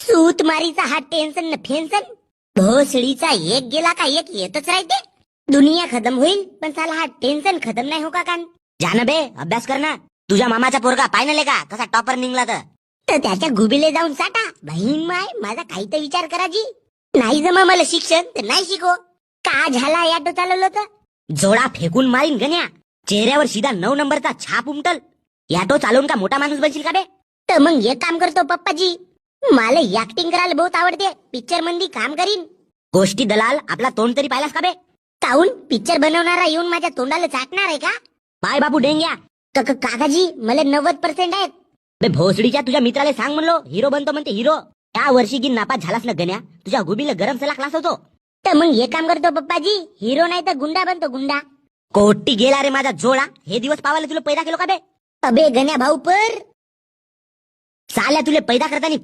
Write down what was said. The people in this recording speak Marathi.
सूतमारीचा हा टेन्शन न फेन्सन भोसडीचा एक गेला का एक येतच राहते. दुनिया खतम होईल पण साला हा टेन्शन खतम नाही हो का कान? जान बे अभ्यास कर ना. तुझ्या मामाचा पोरगा पाय का? कसा टॉपर निघला तर. त्याच्या गुबीले जाऊन साठा. बहीण माय माझा काही तर विचार कराजी नाही जमा मला शिक्षण तर नाही शिको का झाला याटो चालवलं तर? जोडा फेकून मारीन गण्या. चेहऱ्यावर सीधा नऊ नंबरचा छाप उमटल. याटो चालवून का मोठा माणूस बनशील का बे? तर मग एक काम करतो पप्पाजी. मला ऍक्टिंग करायला बहुत आवडते. पिक्चरमध्ये काम करीन. गोष्टी दलाल आपला तोंड तरी पाहिलास का बे? काऊन? पिक्चर बनवणारा येऊन माझ्या तोंडाला चाटणार आहे का? पाय बापू डेंग्या. क- क- काकाजी मला नव्वद पर्सेंट आहेत. बे भोसडीच्या तुझ्या मित्राला सांग म्हणलो हिरो बनतो म्हणते हिरो. या वर्षी गी नापास झालास ना गण्या? तुझ्या गुबीला गरम सला क्लास होतो. तर मग हे काम करतो पप्पाजी. हिरो नाही तर गुंडा बनतो गुंडा. कोटी गेला रे माझा जोडा. हे दिवस पावायला तुला पैदा केलो का बे? अबे गण्या भाऊ पर. साल्या तुले पैदा करताना